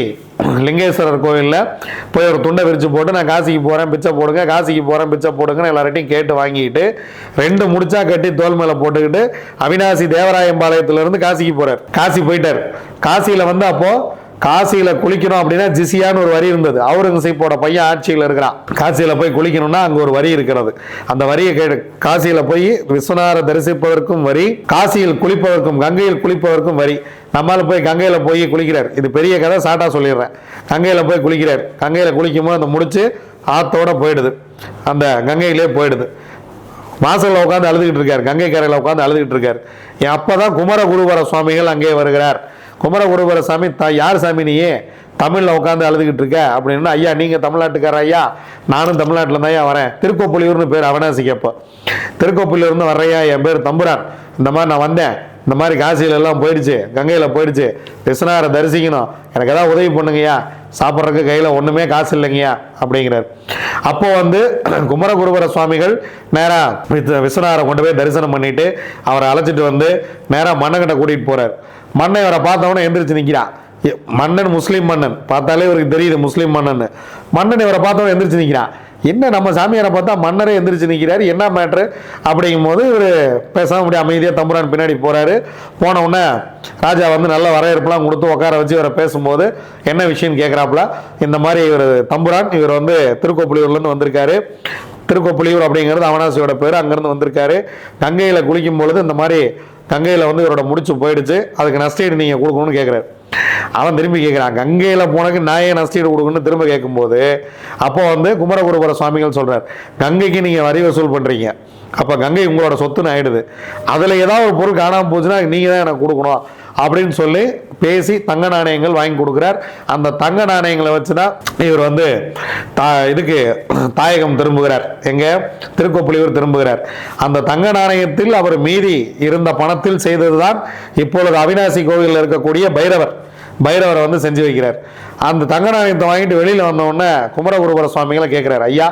[SPEAKER 1] லிங்கேஸ்வரர் கோயிலில் போய் ஒரு துண்டை விரித்து போட்டு நான் காசிக்கு போகிறேன் பிச்சை போடுங்க காசிக்கு போகிறேன் பிச்சை போடுங்கன்னு எல்லார்ட்டையும் கேட்டு வாங்கிட்டு ரெண்டு முடிச்சா கட்டி தோல் மேலே போட்டுக்கிட்டு அவினாசி தேவராயம்பாளையத்துலேருந்து காசிக்கு போகிறார் காசி போயிட்டார். காசியில் வந்து அப்போது காசியில் குளிக்கணும் அப்படின்னா ஜிசியான்னு ஒரு வரி இருந்தது. அவுரங்கசீப்போட பையன் ஆட்சியில் இருக்கிறான். காசியில் போய் குளிக்கணும்னா அங்கே ஒரு வரி இருக்கிறது. அந்த வரியை கேடு காசியில் போய் விஸ்வநாத தரிசிப்பதற்கும் வரி காசியில் குளிப்பதற்கும் கங்கையில் குளிப்பதற்கும் வரி. நம்மால் போய் கங்கையில் போய் குளிக்கிறார். இது பெரிய கதை சாட்டாக சொல்லிடுறேன். கங்கையில் போய் குளிக்கிறார். கங்கையில் குளிக்கும்போது அந்த முடிச்சு ஆத்தோடு போயிடுது. அந்த கங்கையிலே போயிடுது. வாசலில் உட்காந்து அழுதுகிட்டு இருக்கார். கங்கை கரையில் உட்காந்து அழுதுகிட்டு இருக்கார். என் அப்போ தான் குமரகுருவர சுவாமிகள் அங்கே வருகிறார். குமரகுருவர சாமி த யார் சாமி நீயே? தமிழில் உட்காந்து அழுதுகிட்டு இருக்க. அப்படின்னா ஐயா நீங்கள் தமிழ்நாட்டுக்கார ஐயா. நானும் தமிழ்நாட்டில் தான் ஐயா வரேன். திருக்கோப்புலியூர்னு பேர் அவனாசிக்கு கேட்போம் திருக்கோப்புலியூர்னு வர்றையா என் பேர் தம்புரான். இந்த மாதிரி நான் வந்தேன். இந்த மாதிரி காசியில எல்லாம் போயிடுச்சு கங்கையில் போயிடுச்சு. விஸ்வநாதரை தரிசிக்கணும். எனக்கு ஏதாவது உதவி பண்ணுங்கய்யா. சாப்பிட்றதுக்கு கையில் ஒன்றுமே காசு இல்லைங்கய்யா அப்படிங்கிறார். அப்போ வந்து குமரகுருபர சுவாமிகள் நேராக விஸ்வநாதரை கொண்டு போய் தரிசனம் பண்ணிட்டு அவரை அழைச்சிட்டு வந்து நேராக மன்னகிட்ட கூட்டிகிட்டு போறார். மன்னன் இவரை பார்த்தவொடனே எந்திரிச்சு நிற்கிறான் எ- மன்னன் முஸ்லீம் மன்னன். பார்த்தாலே இவருக்கு தெரியுது முஸ்லீம் மன்னன் மன்னன் இவரை பார்த்தவன் எந்திரிச்சு நிற்கிறான் என்ன நம்ம சாமியாரை பார்த்தா மன்னரே எந்திரிச்சு நிற்கிறாரு என்ன மேட்ரு அப்படிங்கும் போது இவர் பேசாமல் அப்படியே அமைதியாக தம்புரான் பின்னாடி போகிறாரு போன உடனே ராஜா வந்து நல்ல வரவேற்பெலாம் கொடுத்து உட்கார வச்சு இவரை பேசும்போது என்ன விஷயம்னு கேட்குறாப்புல இந்த மாதிரி இவர் தம்புரான் இவர் வந்து திருக்கோப்புலியூர்லேருந்து வந்திருக்காரு. திருக்கோப்புலியூர் அப்படிங்கிறது அவனாசியோட பேர் அங்கேருந்து வந்திருக்காரு. கங்கையில் குளிக்கும் பொழுது இந்த மாதிரி கங்கையில் வந்து இவரோட முடிச்சு போயிடுச்சு. அதுக்கு நஷ்டீடு நீங்கள் கொடுக்கணும்னு கேட்குறாரு அவன் திரும்பி கேட்குறான் கங்கையில் போனக்கு நாயை ஏன் நஷ்டீடு திரும்ப கேட்கும்போது அப்போ வந்து குமரகுருபுர சுவாமிகள் சொல்கிறார் கங்கைக்கு நீங்கள் வரி வசூல் பண்ணுறீங்க அப்போ கங்கை உங்களோட சொத்துன்னு ஆயிடுது. அதில் ஏதாவது ஒரு பொருள் காணாமல் போச்சுன்னா நீங்கள் தான் எனக்கு கொடுக்கணும். அப்படின்னு சொல்லி பேசி தங்க நாணயங்கள் வாங்கி கொடுக்குறார். அந்த தங்க நாணயங்களை வச்சு தான் இவர் வந்து தா இதுக்கு தாயகம் திரும்புகிறார். எங்கே? திருக்கோப்புலியூர் திரும்புகிறார். அந்த தங்க நாணயத்தில் அவர் மீதி இருந்த பணத்தில் செய்தது தான் இப்பொழுது அவினாசி கோவிலில் இருக்கக்கூடிய பைரவர். பைரவரை வந்து செஞ்சு வைக்கிறார். அந்த தங்க நாணயத்தை வாங்கிட்டு வெளியில் வந்த உடனே குமரகுருபர சுவாமிகளை கேட்குறாரு ஐயா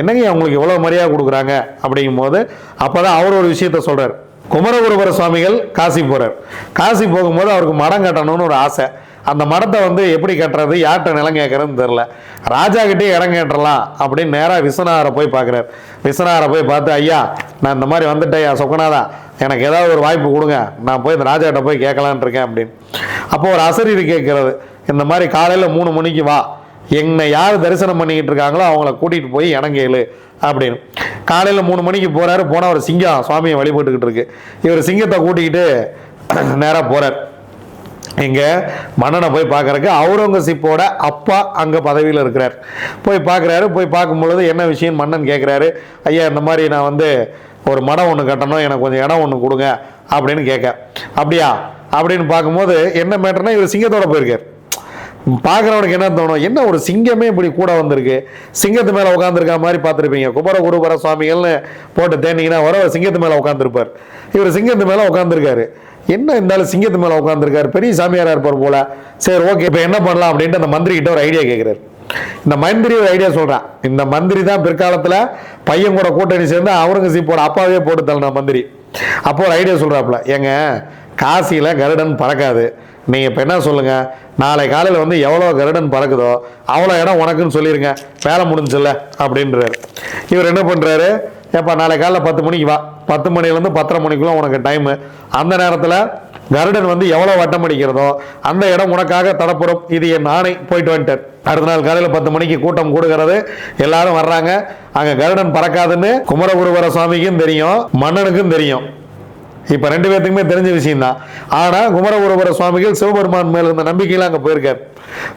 [SPEAKER 1] என்னங்க உங்களுக்கு இவ்வளோ மரியாதை கொடுக்குறாங்க? அப்படிங்கும்போது அப்போ தான் அவர் ஒரு விஷயத்த சொல்கிறார் குமரகுருபர சுவாமிகள் காசி போகிறார் காசி போகும்போது அவருக்கு மடம் கட்டணும்னு ஒரு ஆசை. அந்த மடத்தை வந்து எப்படி கட்டுறது யார்கிட்ட நிலம் கேட்குறதுன்னு தெரில ராஜா கிட்டே இடம் கேட்டுடலாம் அப்படின்னு நேராக விஸ்வநாதரை போய் பார்க்குறாரு விஸ்வநாதரை போய் பார்த்து ஐயா நான் இந்த மாதிரி வந்துட்டேன் ஐயா சொக்கநாதா எனக்கு ஏதாவது ஒரு வாய்ப்பு கொடுங்க. நான் போய் இந்த ராஜாட்ட போய் கேட்கலான் இருக்கேன் அப்படின்னு. அப்போ ஒரு அசரீர் கேட்கறது. இந்த மாதிரி காலையில் மூணு மணிக்கு வா. என்னை யார் தரிசனம் பண்ணிக்கிட்டு இருக்காங்களோ அவங்கள கூட்டிகிட்டு போய் இணங்கேளு அப்படின்னு. காலையில் மூணு மணிக்கு போகிறாரு போனால் ஒரு சிங்கம் சுவாமியை வழிபட்டுக்கிட்டு இருக்கு. இவர் சிங்கத்தை கூட்டிக்கிட்டு நேராக போகிறார் இங்கே மன்னனை போய் பார்க்கறக்கு அவுரங்கசீப்போட அப்பா அங்கே பதவியில் இருக்கிறார். போய் பார்க்குறாரு. போய் பார்க்கும் பொழுது என்ன விஷயம் மன்னன் கேட்குறாரு. ஐயா இந்த மாதிரி நான் வந்து ஒரு மடம் ஒன்று கட்டணும் எனக்கு கொஞ்சம் இடம் ஒன்று கொடுங்க அப்படின்னு கேட்க. அப்படியா? அப்படின்னு பார்க்கும்போது என்ன மேட்டர்னா இவர் சிங்கத்தோட போயிருக்கார். பார்க்குறவனுக்கு என்ன தோணும்? என்ன ஒரு சிங்கமே இப்படி கூட வந்திருக்கு? சிங்கத்து மேலே உட்காந்துருக்க மாதிரி பார்த்துருப்பீங்க. குபர குருபர சுவாமிகள்னு போட்டு தேனிங்கன்னா வர சிங்கத்து மேலே உட்காந்துருப்பார் இவர் சிங்கத்து மேலே உட்காந்துருக்காரு என்ன இருந்தாலும் சிங்கத்து மேலே உட்காந்துருக்காரு பெரிய சாமியாராக இருப்பார் போல. சரி ஓகே இப்போ என்ன பண்ணலாம் அப்படின்ட்டு அந்த மந்திரிக்கிட்ட ஒரு ஐடியா கேட்குறாரு இந்த மந்திரி ஒரு ஐடியா சொல்கிறான் இந்த மந்திரி தான் பிற்காலத்தில் பையன் கூட கூட்டணி சேர்ந்து அவுரங்கசீப்போட அப்பாவே போட்டு தள்ளின மந்திரி. அப்போ ஒரு ஐடியா சொல்கிறாப்புல ஏங்க காசியில் கருடன் பறக்காது. நீங்கள் இப்போ என்ன சொல்லுங்கள் நாளை காலையில் வந்து எவ்வளோ கருடன் பறக்குதோ அவ்வளோ இடம் உனக்குன்னு சொல்லிடுங்க வேலை முடிஞ்சில்ல அப்படின்றாரு. இவர் என்ன பண்ணுறாரு ஏப்பா நாளை காலையில் பத்து மணிக்கு வா. பத்து மணிலேருந்து பத்தரை மணிக்குள்ளே உனக்கு டைமு அந்த நேரத்தில் கருடன் வந்து எவ்வளோ வட்டம் அடிக்கிறதோ அந்த இடம் உனக்காக தடப்படும் இது என் ஆணை. போயிட்டு வந்துட்டேன். அடுத்த நாள் காலையில் பத்து மணிக்கு கூட்டம் கூடுகிறது. எல்லாரும் வர்றாங்க. அங்கே கருடன் பறக்காதுன்னு குமரகுருவர சுவாமிக்கும் தெரியும் மன்னனுக்கும் தெரியும். இப்போ ரெண்டு பேர்த்துக்குமே தெரிஞ்ச விஷயம் தான் ஆனால் குமரகுருபர சுவாமிகள் சிவபெருமான் மேல இருந்த நம்பிக்கையில் அங்கே போயிருக்கார்.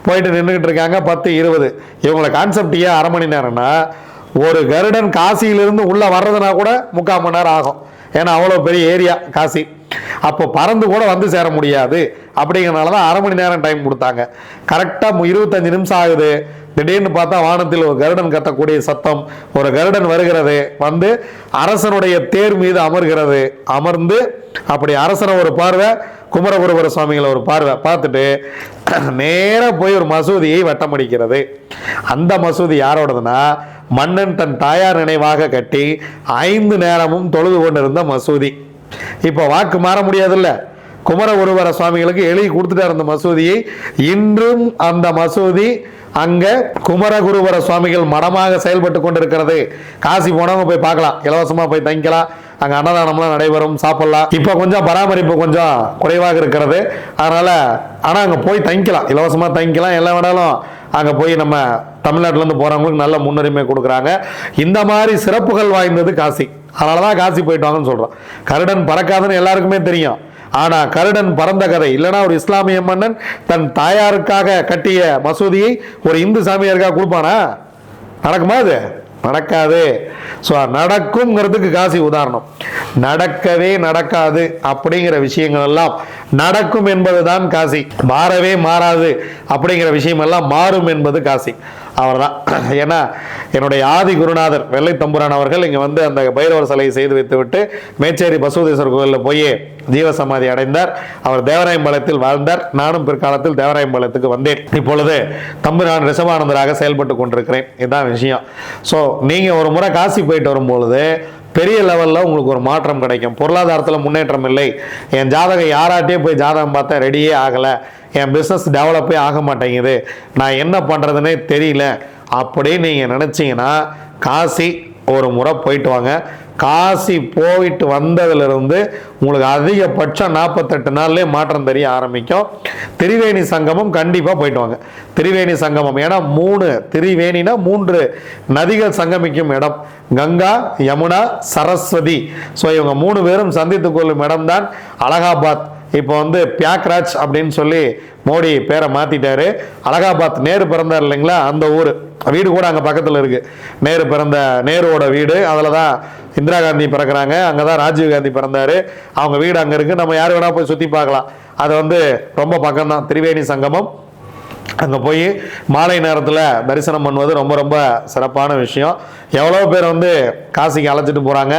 [SPEAKER 1] போயிட்டு நின்றுக்கிட்டு இருக்காங்க பத்து இருபது. இவங்களை கான்செப்ட் ஏன் அரை மணி நேரம்னா ஒரு கருடன் காசியிலிருந்து உள்ளே வர்றதுனா கூட முக்கால் மணி நேரம் ஆகும். ஏன்னா அவ்வளோ பெரிய ஏரியா காசி. அப்போ பறந்து கூட வந்து சேர முடியாது. அப்படிங்கிறனால தான் அரை மணி நேரம் டைம் கொடுத்தாங்க. கரெக்டாக இருபத்தஞ்சு நிமிஷம் ஆகுது. திடீர்னு பார்த்தா வானத்தில் ஒரு கருடன் கத்தக்கூடிய சத்தம். ஒரு கருடன் வருகிறது. வந்து அரசனுடைய தேர் மீது அமர்கிறது. அமர்ந்து அப்படி அரசனை ஒரு பார்வை குமரகுருபர சுவாமிகளை ஒரு பார்வை பார்த்துட்டு நேராக போய் ஒரு மசூதியை வட்டமடிக்கிறது. அந்த மசூதி யாரோடதுன்னா மன்னன் தன் தாயார் நினைவாக கட்டி ஐந்து நேரமும் தொழுது கொண்டிருந்த மசூதி. இப்போ வாக்கு மாற முடியாதுல்ல. குமரகுருவர சுவாமிகளுக்கு எழுதி கொடுத்துட்டார் அந்த மசூதியை. இன்றும் அந்த மசூதி அங்கே குமரகுருவர சுவாமிகள் மடமாக செயல்பட்டு கொண்டிருக்கிறது. காசி போனவங்க போய் பார்க்கலாம். இலவசமாக போய் தங்கிக்கலாம். அங்கே அன்னதானம்லாம் நடைபெறும். சாப்பிட்லாம். இப்போ கொஞ்சம் பராமரிப்பு கொஞ்சம் குறைவாக இருக்கிறது. அதனால் ஆனால் அங்கே போய் தங்கிக்கலாம். இலவசமாக தங்கிக்கலாம். எல்லா வேணாலும் அங்கே போய் நம்ம தமிழ்நாட்டிலேருந்து போகிறவங்களுக்கு நல்ல முன்னுரிமை கொடுக்குறாங்க. இந்த மாதிரி சிறப்புகள் வாய்ந்தது காசி. அதனால தான் காசி போயிட்டு வாங்கன்னு சொல்றோம் கருடன் பறக்காதுன்னு எல்லாருக்குமே தெரியும். ஆனால் கருடன் பறந்த கதை இல்லைன்னா ஒரு இஸ்லாமிய மன்னன் தன் தாயாருக்காக கட்டிய மசூதியை ஒரு இந்து சாமியாருக்காக கொடுப்பானா? நடக்குமா அது? நடக்காது. ஸோ நடக்குங்கிறதுக்கு காசி உதாரணம். நடக்கவே நடக்காது அப்படிங்கிற விஷயங்கள் எல்லாம் நடக்கும் என்பது தான் காசி. மாறவே மாறாது அப்படிங்கிற விஷயம் எல்லாம் மாறும் என்பது காசி. அவர் தான் ஏன்னா என்னுடைய ஆதி குருநாதர் வெள்ளை தம்புரான் அவர்கள் இங்கே வந்து அந்த பைரவர் சிலையை செய்து வைத்துவிட்டு மேச்சேரி பசுவதேஸ்வரர் கோயிலில் போய் ஜீவசமாதி அடைந்தார். அவர் தேவராயம்பாளையத்தில் வாழ்ந்தார். நானும் பிற்காலத்தில் தேவராயம்பாளையத்துக்கு வந்தேன். இப்பொழுது தம்புரான் ரிஷபானந்தராக செயல்பட்டு கொண்டிருக்கிறேன். இதுதான் விஷயம். ஸோ நீங்கள் ஒரு முறை காசி போயிட்டு வரும்பொழுது பெரிய லெவலில் உங்களுக்கு ஒரு மாற்றம் கிடைக்கும். பொருளாதாரத்தில் முன்னேற்றம் இல்லை. என் ஜாதகம் யாராட்டே போய் ஜாதகம் பார்த்தா ரெடியே ஆகலை. என் பிஸ்னஸ் டெவலப்பே ஆக மாட்டேங்குது. நான் என்ன பண்ணுறதுனே தெரியல. அப்படின்னு நீங்கள் நினச்சிங்கன்னா காசி ஒரு முறை போயிட்டு வாங்க. காசி போயிட்டு வந்ததுலேருந்து உங்களுக்கு அதிகபட்சம் நாற்பத்தெட்டு நாள்லேயே மாற்றம் தெரிய ஆரம்பிக்கும். திரிவேணி சங்கமம் கண்டிப்பாக போயிட்டு வாங்க. திரிவேணி சங்கமம் ஏன்னா மூணு திரிவேணினா மூன்று நதிகள் சங்கமிக்கும் இடம். கங்கா யமுனா சரஸ்வதி. ஸோ இவங்க மூணு பேரும் சந்தித்து கொள்ளும் இடம்தான் அலகாபாத். இப்போ வந்து பியாக்ராஜ் அப்படின்னு சொல்லி மோடி பேரை மாற்றிட்டாரு அலகாபாத் நேரு பிறந்தார் இல்லைங்களா? அந்த ஊர். வீடு கூட அங்கே பக்கத்தில் இருக்குது நேரு பிறந்த நேருவோட வீடு. அதில் தான் இந்திரா காந்தி பிறக்கிறாங்க. அங்கே தான் ராஜீவ் காந்தி பிறந்தார். அவங்க வீடு அங்கே இருக்குது நம்ம யார் வேணால் போய் சுற்றி பார்க்கலாம். அது வந்து ரொம்ப பக்கம்தான். திரிவேணி சங்கமம். அங்கே போய் மாலை நேரத்தில் தரிசனம் பண்ணுவது ரொம்ப ரொம்ப சிறப்பான விஷயம். எவ்வளோ பேர் வந்து காசிக்கு அழைச்சிட்டு போகிறாங்க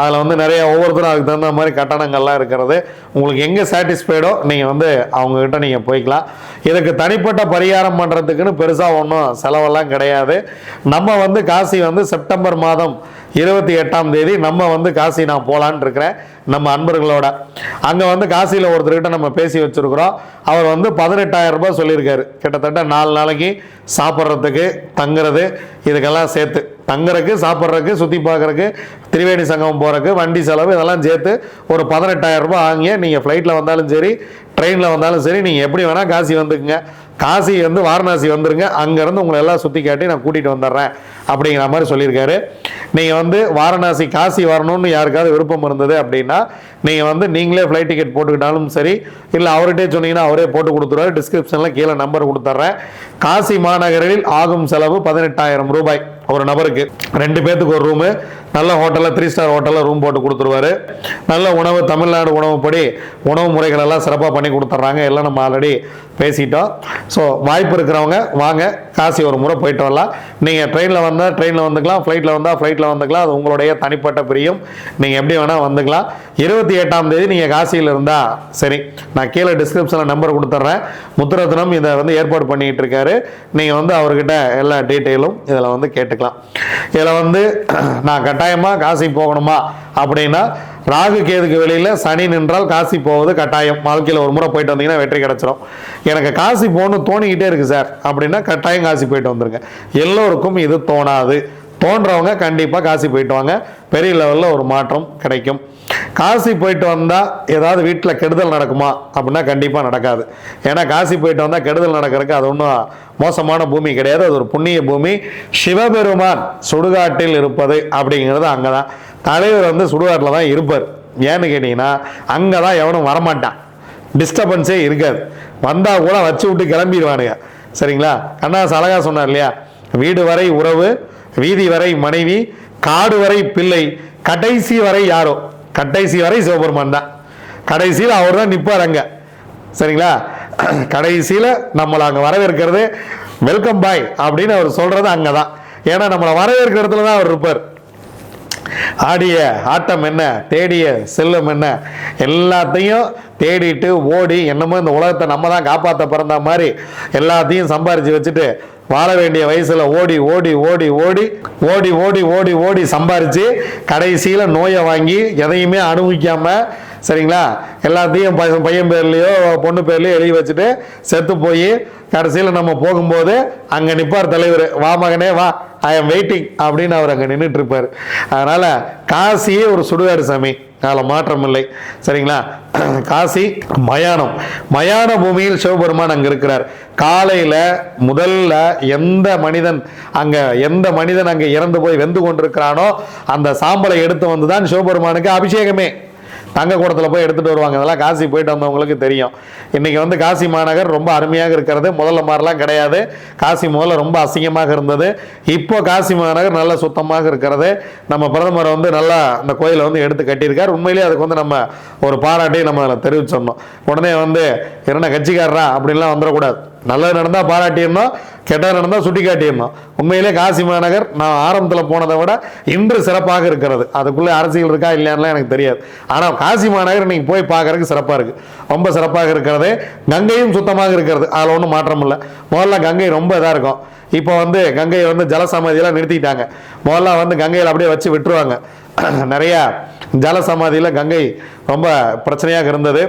[SPEAKER 1] அதில் வந்து நிறைய ஒவ்வொருத்தரும் அதுக்கு தகுந்த மாதிரி கட்டணங்கள்லாம் இருக்கிறது. உங்களுக்கு எங்கே சாட்டிஸ்ஃபைடோ நீங்கள் வந்து அவங்கக்கிட்ட நீங்கள் போய்க்கலாம். இதுக்கு தனிப்பட்ட பரிகாரம் பண்ணுறதுக்குன்னு பெருசாக ஒன்றும் செலவெல்லாம் கிடையாது. நம்ம வந்து காசி வந்து செப்டம்பர் மாதம் இருபத்தி எட்டாம் தேதி நம்ம வந்து காசி நான் போகலான்னு இருக்கிறேன் நம்ம அன்பர்களோட. அங்கே வந்து காசியில் ஒருத்தர்கிட்ட நம்ம பேசி வச்சுருக்குறோம். அவர் வந்து பதினெட்டாயிரம் ரூபாய் சொல்லியிருக்காரு. கிட்டத்தட்ட நாலு நாளைக்கு சாப்பிட்றதுக்கு தங்குறது இதுக்கெல்லாம் சேர்த்து. தங்குறதுக்கு சாப்பிட்றதுக்கு சுற்றி பார்க்குறக்கு திரிவேணி சங்கம் போகிறதுக்கு வண்டி செலவு இதெல்லாம் சேர்த்து ஒரு பதினெட்டாயிரம் ரூபாய் ஆகிய நீங்கள் ஃப்ளைட்டில் வந்தாலும் சரி ட்ரெயினில் வந்தாலும் சரி நீங்கள் எப்படி வேணால் காசி வந்துக்குங்க. காசி வந்து வாரணாசி வந்துருங்க. அங்கேருந்து உங்களை எல்லாம் சுற்றி காட்டி நான் கூட்டிகிட்டு வந்துடுறேன் அப்படிங்கிற மாதிரி சொல்லியிருக்காரு. நீங்கள் வந்து வாரணாசி காசி வரணும்னு யாருக்காவது விருப்பம் இருந்தது அப்படின்னா நீங்கள் வந்து நீங்களே ஃப்ளைட் டிக்கெட் போட்டுக்கிட்டாலும் சரி இல்லை அவர்கிட்டே சொன்னீங்கன்னா அவரே போட்டு கொடுத்துருவாரு. டிஸ்கிரிப்ஷனில் கீழே நம்பர் கொடுத்துட்றேன். காசி மாநகரில் ஆகும் செலவு பதினெட்டாயிரம் ரூபாய் ஒரு நபருக்கு. ரெண்டு பேர்த்துக்கு ஒரு ரூமு நல்ல ஹோட்டலில் த்ரீ ஸ்டார் ஹோட்டலில் ரூம் போட்டு கொடுத்துருவாரு. நல்ல உணவு தமிழ்நாடு உணவுப்படி உணவு முறைகள் எல்லாம் சிறப்பாக பண்ணி கொடுத்துட்றாங்க. எல்லாம் நம்ம ஆல்ரெடி பேசிட்டோம். ஸோ வாய்ப்பு இருக்கிறவங்க வாங்க. காசி ஒரு முறை போயிட்டு வரலாம். நீங்கள் ட்ரெயினில் வந்தால் ட்ரெயினில் வந்துக்கலாம். ஃப்ளைட்டில் வந்தால் ஃப்ளைட்டில் வந்துக்கலாம். அது உங்களுடைய தனிப்பட்ட பிரியம். நீங்கள் எப்படி வேணால் வந்துக்கலாம். இருபத்தி எட்டாம் தேதி நீங்கள் காசியில் இருந்தால் சரி நான் கீழே டிஸ்கிரிப்ஷனில் நம்பர் கொடுத்துட்றேன். முத்துரத்னம் இதை வந்து ஏற்பாடு பண்ணிகிட்டு இருக்காரு. நீங்கள் வந்து அவர்கிட்ட எல்லா டீட்டெயிலும் இதில் வந்து கேட்டுக்கலாம். இதில் வந்து நான் கட்டாயமாக காசி போகணுமா? அப்படின்னா ராகு கேதுக்கு வெளியில் சனி நின்றால் காசி போவது கட்டாயம். வாழ்க்கையில் ஒரு முறை போயிட்டு வந்தீங்கன்னா வெற்றி கிடச்சிரும். எனக்கு காசி போகணும் தோணிக்கிட்டே இருக்கு சார். அப்படின்னா கட்டாயம் காசி போயிட்டு வந்துருங்க. எல்லோருக்கும் இது தோணாது. தோன்றவங்க கண்டிப்பாக காசி போயிட்டு வாங்க. பெரிய லெவலில் ஒரு மாற்றம் கிடைக்கும். காசி போயிட்டு வந்தால் ஏதாவது வீட்டில் கெடுதல் நடக்குமா? அப்படின்னா கண்டிப்பாக நடக்காது. ஏன்னா காசி போயிட்டு வந்தால் கெடுதல் நடக்கிறதுக்கு அது ஒன்றும் மோசமான பூமி கிடையாது. அது ஒரு புண்ணிய பூமி. சிவபெருமான் சுடுகாட்டில் இருப்பது அப்படிங்கிறது அங்கே தான் தலைவர் வந்து சுடுகாட்டில் தான் இருப்பார். ஏன்னு கேட்டிங்கன்னா அங்கே தான் எவனும் வரமாட்டான். டிஸ்டர்பன்ஸே இருக்காது. வந்தால் கூட வச்சு விட்டு கிளம்பிடுவானுங்க. சரிங்களா? கண்ணாஸ் சலகா சொன்னார் இல்லையா? வீடு வரை உறவு வீதி வரை மனைவி காடு வரை பிள்ளை கடைசி வரை யாரோ. கடைசி வரை சிவபெருமான் தான். கடைசியில் அவர் தான் நிற்பார் அங்கே. சரிங்களா? கடைசியில் நம்மளை அங்கே வரவேற்கிறது வெல்கம் பாய் அப்படின்னு அவர் சொல்கிறது அங்கே தான் ஏன்னா நம்மளை வரவேற்கிற இடத்துல தான் அவர் இருப்பார். ஆடிய ஆட்டம் என்ன தேடிய செல்லும் என்ன? எல்லாத்தையும் தேடிட்டு ஓடி என்னமோ இந்த உலகத்தை நம்ம தான் காப்பாற்ற பிறந்த மாதிரி எல்லாத்தையும் சம்பாரிச்சு வச்சுட்டு வாழ வேண்டிய வயசில் ஓடி ஓடி ஓடி ஓடி ஓடி ஓடி ஓடி ஓடி சம்பாரித்து கடைசியில் நோயை வாங்கி எதையுமே அனுபவிக்காமல் சரிங்களா? எல்லாத்தையும் பையன் பேர்லேயோ பொண்ணு பேர்லேயோ எழுதி வச்சுட்டு செத்து போய் கடைசியில் நம்ம போகும்போது அங்கே நிற்பார் தலைவர் வா மகனே வா. ஐ எம் வெயிட்டிங் அப்படின்னு அவர் அங்கே நின்றுட்டு இருப்பார் அதனால் காசியே ஒரு சுடுகாடு சாமி. அதில் மாற்றம் இல்லை. சரிங்களா? காசி மயானம். மயான பூமியில் சிவபெருமான் அங்கே இருக்கிறார். காலையில் முதல்ல எந்த மனிதன் அங்கே எந்த மனிதன் அங்கே இறந்து போய் வெந்து கொண்டிருக்கிறானோ அந்த சாம்பலை எடுத்து வந்து தான் சிவபெருமானுக்கு அபிஷேகமே. தங்க கூடத்தில் போய் எடுத்துகிட்டு வருவாங்க. இதெல்லாம் காசி போயிட்டு வந்தவங்களுக்கு தெரியும். இன்றைக்கி வந்து காசி மாநகர் ரொம்ப அருமையாக இருக்கிறது. முதல்ல மாதிரிலாம் கிடையாது. காசி முதல்ல ரொம்ப அசிங்கமாக இருந்தது. இப்போ காசி மாநகர் நல்ல சுத்தமாக இருக்கிறது. நம்ம பிரதமர் வந்து நல்லா அந்த கோயிலை வந்து எடுத்து கட்டியிருக்கார். உண்மையிலேயே அதுக்கு வந்து நம்ம ஒரு பாராட்டி நம்ம அதில் தெரிவிச்சிடணும். உடனே வந்து என்ன கட்சிக்காரரா? அப்படின்லாம் வந்துடக்கூடாது. நல்லது நடந்தால் பாராட்டியிருந்தோம் கெட்டது நடந்தால் சுட்டி காட்டிடணும் உண்மையிலே காசி மாநகர் நான் ஆரம்பத்தில் போனதை விட இன்று சிறப்பாக இருக்கிறது. அதுக்குள்ளே அரசியல் இருக்கா இல்லையான்லாம் எனக்கு தெரியாது. ஆனால் காசி மாநகர் நீங்கள் போய் பார்க்கறதுக்கு சிறப்பாக இருக்குது ரொம்ப சிறப்பாக இருக்கிறது. கங்கையும் சுத்தமாக இருக்கிறது. அதில் ஒன்றும் மாற்றம் இல்லை. முதல்ல கங்கை ரொம்ப இதாக இருக்கும். இப்போ வந்து கங்கையை வந்து ஜலசமாதியெல்லாம் நிறுத்திட்டாங்க. முதல்ல வந்து கங்கையில் அப்படியே வச்சு விட்டுருவாங்க. நிறையா ஜலசமாதியில் கங்கை ரொம்ப பிரச்சனையாக இருந்தது.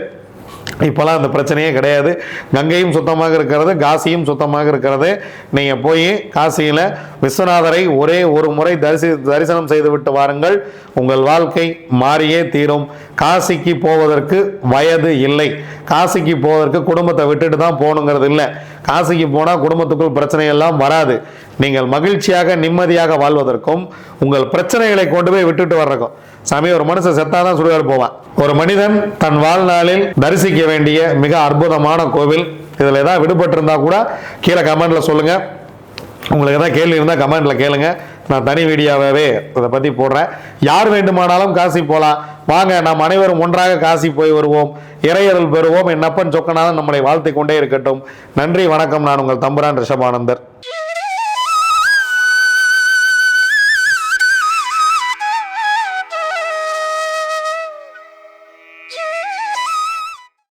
[SPEAKER 1] இப்போலாம் அந்த பிரச்சனையே கிடையாது. கங்கையும் சுத்தமாக இருக்கிறது காசியும் சுத்தமாக இருக்கிறது. நீங்கள் போய் காசியில் விஸ்வநாதரை ஒரே ஒரு முறை தரிசி தரிசனம் செய்துவிட்டு வாருங்கள். உங்கள் வாழ்க்கை மாறியே தீரும். காசிக்கு போவதற்கு வயது இல்லை. காசிக்கு போவதற்கு குடும்பத்தை விட்டுட்டு தான் போகணுங்கிறது இல்லை. காசிக்கு போனால் குடும்பத்துக்குள் பிரச்சனை எல்லாம் வராது. நீங்கள் மகிழ்ச்சியாக நிம்மதியாக வாழ்வதற்கும் உங்கள் பிரச்சனைகளை கொண்டு போய் விட்டுட்டு வர்றக்கும் சாமி ஒரு மனுஷன் செத்தாதான் சுடுகாடு போவான். ஒரு மனிதன் தன் வாழ்நாளில் தரிசிக்க வேண்டிய மிக அற்புதமான கோவில். இதில் ஏதாவது விடுபட்டிருந்தா கூட கீழே கமெண்டில் சொல்லுங்கள் உங்களுக்கு எதாவது கேள்வி இருந்தால் கமெண்டில் கேளுங்கள் நான் தனி வீடியோவாகவே இதை பற்றி போடுறேன். யார் வேண்டுமானாலும் காசி போகலாம் வாங்க நாம் அனைவரும் ஒன்றாக காசி போய் வருவோம். இறையருள் பெறுவோம். என் அப்பன் சொக்கனாலும் நம்மளை வாழ்த்து கொண்டே இருக்கட்டும். நன்றி வணக்கம். நான் உங்கள் தம்புரான் ரிஷபானந்தர்.